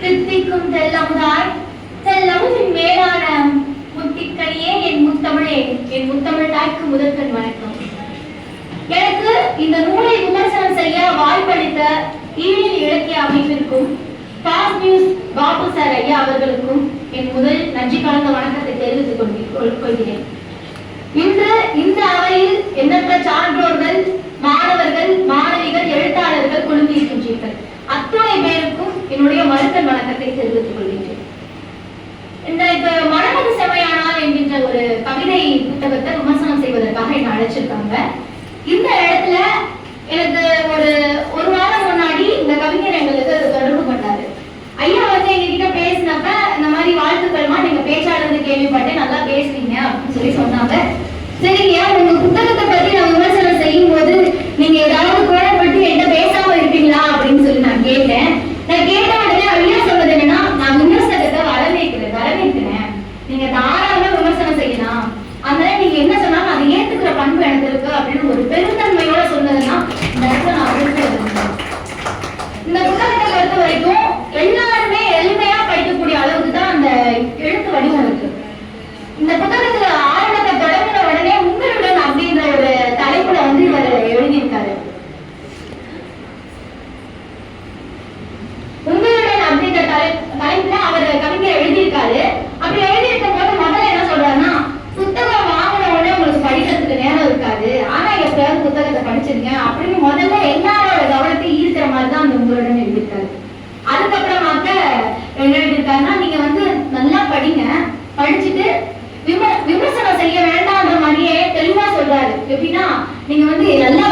திருத்திக்கும் என் முத்தமிழே. என் முத்தமிழ் தாய்க்கு வணக்கம். எனக்கு இந்த நூலை விமர்சனம் செய்ய வாய்ப்பளித்த ஈழில் இலக்கிய அமைப்பிற்கும் பாஸ் நியூஸ் அவர்களுக்கும் என் முதல் நன்றி கலந்த வணக்கத்தை தெரிவித்துக் கொள்கிறேன். இன்று இந்த அவையில் எண்ணற்ற சான்றோர்கள் மாணவர்கள் என்னுடைய மருத்துவ வணக்கத்தை தெரிவித்துக் கொள்கின்றேன். இப்ப மனமது செவையானால் என்கின்ற ஒரு கவிதை புத்தகத்தை விமர்சனம் செய்வதற்காக என்னை அழைச்சிருக்காங்க. இந்த இடத்துல எனக்கு ஒரு ஒரு வாரம் முன்னாடி இந்த கவிஞர் எங்களுக்கு தொடர்பு பண்ணாரு. ஐயா வந்து எங்ககிட்ட பேசினப்ப இந்த மாதிரி வாழ்த்துக்கள்மா நீங்க பேச்சாளர் கேள்விப்பட்டேன் நல்லா பேசுவீங்க அப்படின்னு சொல்லி சொன்னாங்க. சரிங்க உங்க புத்தகத்தை பத்தி நான் விமர்சனம்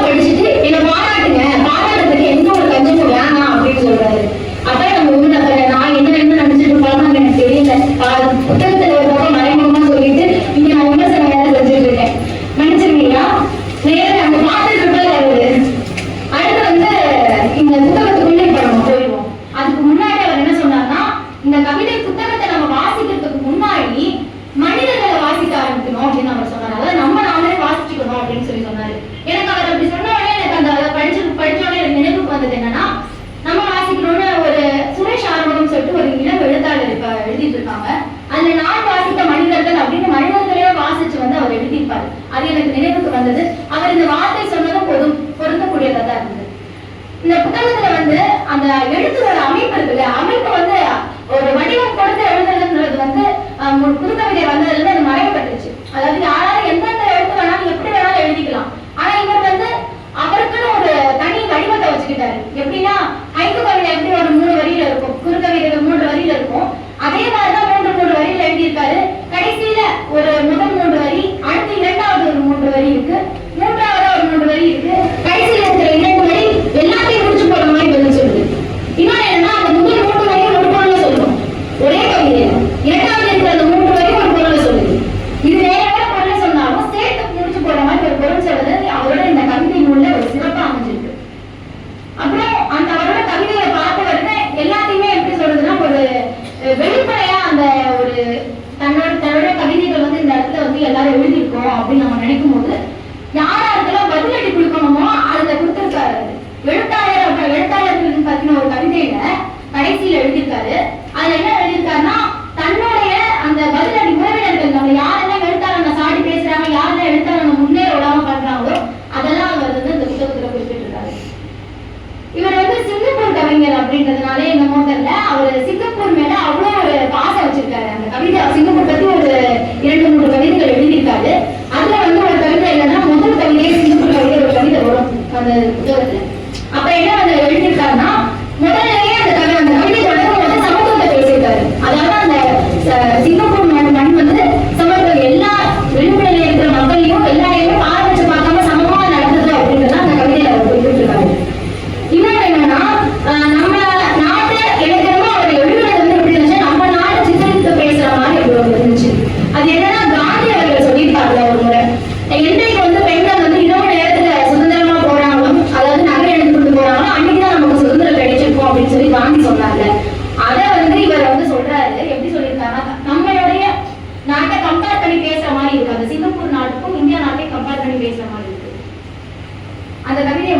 படிச்சுட்டு என்ன பாராட்டுங்க. பாராட்டுறதுக்கு எந்த ஒரு கஞ்சமும் வேணாம் அப்படின்னு சொல்றாரு. அதான் நம்ம உண்மை நான் என்ன என்ன நினைச்சிட்டு இருப்பாலும் எனக்கு தெரியல. புத்தகத்துல ஒரு பக்கம் மறைமுகமா சொல்லிட்டு இங்க நான் விமர்சனம் வேலை செஞ்சுட்டு இருக்கேன். நினைச்சிருக்கீங்களா நேர அந்த பாடல் வருது அடுத்து வந்து இந்த புத்தகத்துக்குள்ளே இப்ப நம்ம போயிடுவோம். அதுக்கு முன்னாடி அவர் என்ன சொன்னார்னா இந்த கவிதை புத்தகத்தை நம்ம வாசிக்கிறதுக்கு முன்னாடி மனிதர்களை வாசிக்க ஆரம்பிக்கணும் அப்படின்னு அவர் சொன்னார். அதாவது நம்ம நாமளே வாசிச்சுக்கணும் அப்படின்னு சொல்லி சொன்னாரு. ஏன்னா அது எனக்கு நினைவுக்கு வந்தது. அவர் இந்த வார்த்தை சொன்னதும் பொதும் பொருந்தக்கூடியதா தான் இருந்தது. இந்த புத்தகத்துல வந்து அந்த எழுத்துக்களோட அமைப்பு இருக்குல்ல அமைப்பு வந்து ஒரு வடிவம் கொடுத்து எழுதுறதுன்றது வந்து புதுக்கவிதை வந்ததுல இருந்து அது மறைக்கப்பட்டுச்சு அதாவது யாராவது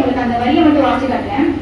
உங்களுக்கு அந்த வரியை மட்டும் வாசி காட்டுறேன்.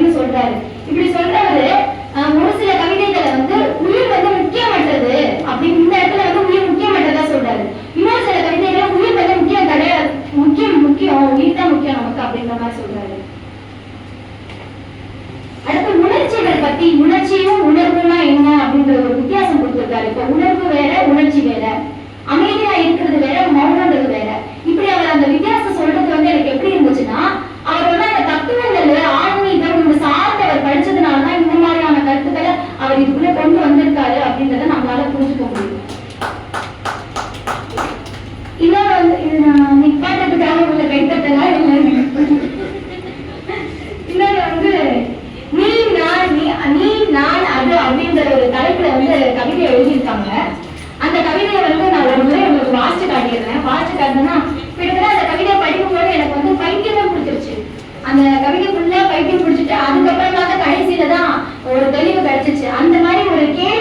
அப்படின்னு சொல்றாரு. இப்படி சொல்றவரு ஒரு சில கவிதைகளை வந்து உயிர் வந்து முக்கியமற்றது அப்படின்னு இந்த இடத்துல வந்து உயிர் முக்கியமற்றதா சொல்றாரு. இன்னொரு சில கவிதைகளை உயிர் வந்து முக்கியம் கிடையாது முக்கியம் முக்கியம் உயிர் தான் முக்கியம் நமக்கு அப்படின்ற மாதிரி சொல்றாரு. அடுத்து உணர்ச்சிகள் பத்தி உணர்ச்சியும் உணர்வுனா என்ன அப்படின்ற ஒரு வித்தியாசம் கொடுத்துருக்காரு. இப்ப உணர்வு வேற உணர்ச்சி வேற. அந்த கவிதை ஃபுல்லா பைத்தியம் பிடிச்சிட்டு அதுக்கப்புறமா தான் கடைசியில தான் ஒரு தெளிவு கிடைச்சிச்சு. அந்த மாதிரி ஒரு கேள்வி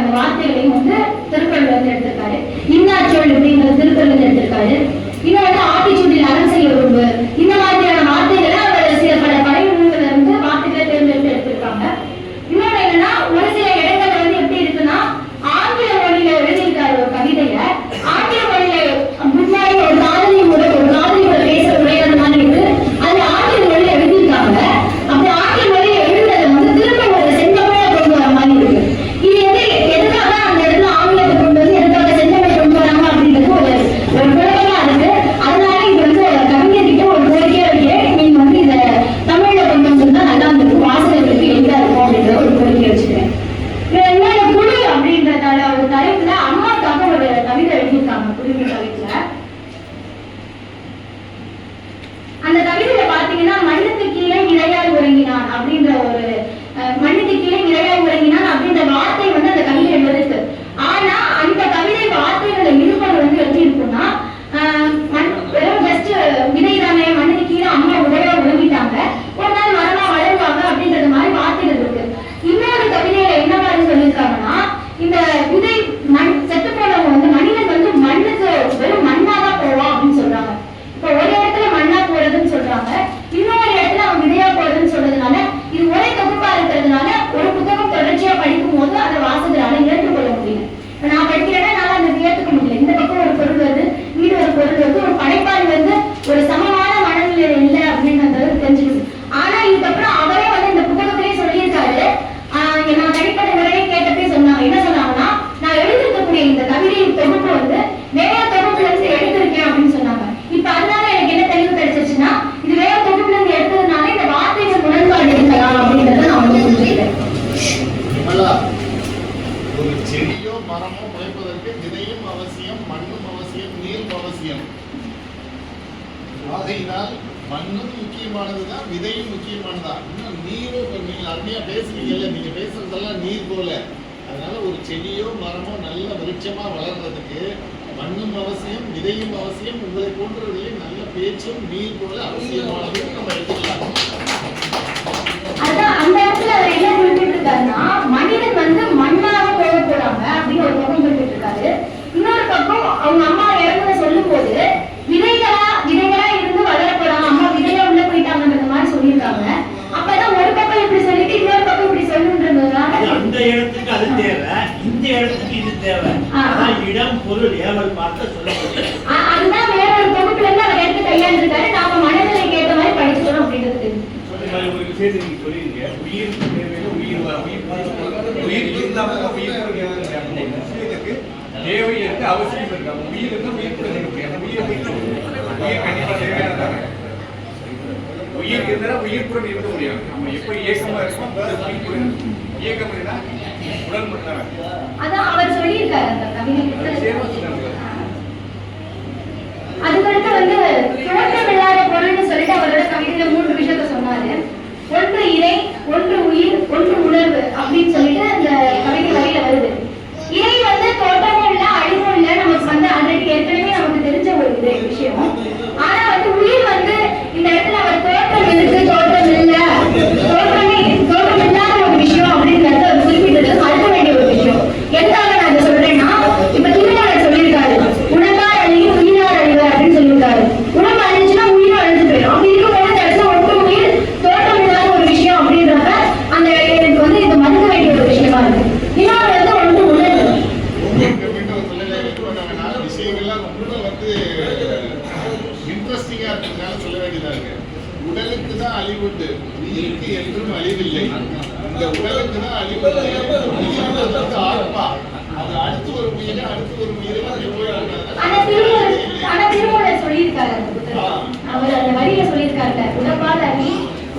அந்த வார்த்தைகளையும் வந்து திருக்குறள் வந்து எடுத்திருக்காரு. இன்னாச்சொல் அப்படிங்கிறது திருக்குறள் வந்து எடுத்திருக்காரு. இன்னும் வந்து ஆட்டிச்சூட்டில் அறம் செய்ய விரும்பு இடம் பொருள் ஏவல் பார்க்க சொல்லப்படுகிறது மாதிரி படிச்சோம் அப்படின்றது. ஒரு விஷயத்தை நீங்க உயிர் தேவையில உயிர் உயிர் இல்லாம உயிர் விஷயத்துக்கு தேவை என்று அவசியம் உயிர் இருந்தால் உயிர் கூட உயிர் உயிர் கண்டிப்பா உயிர் இருந்தால் முடியாது. நம்ம எப்போ இயக்கமா இருக்கோம்? உயிர் கூட இயக்கம் இருந்தால் அதான் அவர் சொல்லியிருக்காரு அந்த அதுக்கடுத்து வந்து தொடக்க விழாத பொருள்னு சொல்லிட்டு அவரோட கவிதையில மூணு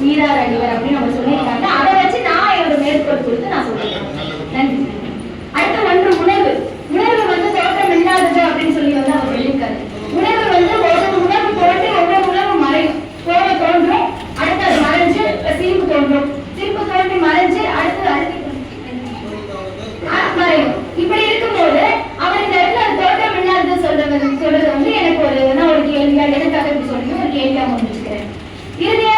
நீரார் அடிவர் அப்படின்னு நம்ம சொல்லியிருக்காங்க. அதை வச்சு நான் என்னோட மேற்கொள் கொடுத்து நான் சொல்லியிருக்கேன் நன்றி. ஒன்று உணர்வு உணர்வு வந்து தோற்றம் இல்லாதது அப்படின்னு சொல்லி வந்து அவர் சொல்லியிருக்காரு. உணர்வு வந்து ஒவ்வொரு உணர்வு தோன்றி ஒவ்வொரு உணர்வு மறையும் கோவை தோன்றும். அடுத்து அது மறைஞ்சு சிரிப்பு தோன்றும். சிரிப்பு தோன்றி மறைஞ்சு அடுத்து அடுத்து மறையும். இப்படி இருக்கும்போது அவர் இந்த இடத்துல அது இல்லாதது சொல்றது சொல்றது வந்து எனக்கு ஒரு நான் ஒரு கேள்வியா எனக்காக இப்படி சொல்லி ஒரு கேள்வியா முடிஞ்சுக்கிறேன் இறுதியாக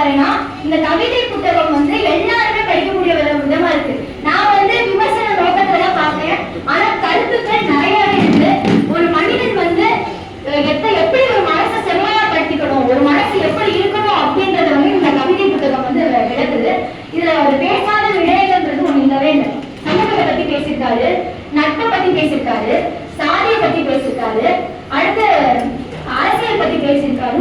வரேன்னா இந்த கவிதை புத்தகம் வந்து எல்லாருமே படிக்க படிக்கக்கூடிய விதமா இருக்கு. நான் வந்து விமர்சன நோக்கத்துல தான் பார்த்தேன். ஆனா கருத்துக்கள் நிறையவே இருக்கு. ஒரு மனிதன் வந்து எப்படி ஒரு மனசை செம்மையா படுத்திக்கணும் ஒரு மனசு எப்படி இருக்கணும் அப்படின்றத வந்து இந்த கவிதை புத்தகம் வந்து விளக்குது. இதுல ஒரு பேசாத விடயங்கள்ன்றது ஒண்ணு இல்லவே இல்லை. சமூகத்தை பத்தி பேசியிருக்காரு நட்பை பத்தி பேசியிருக்காரு சாதியை பத்தி பேசியிருக்காரு அடுத்து அரசியல் பத்தி பேசியிருக்காரு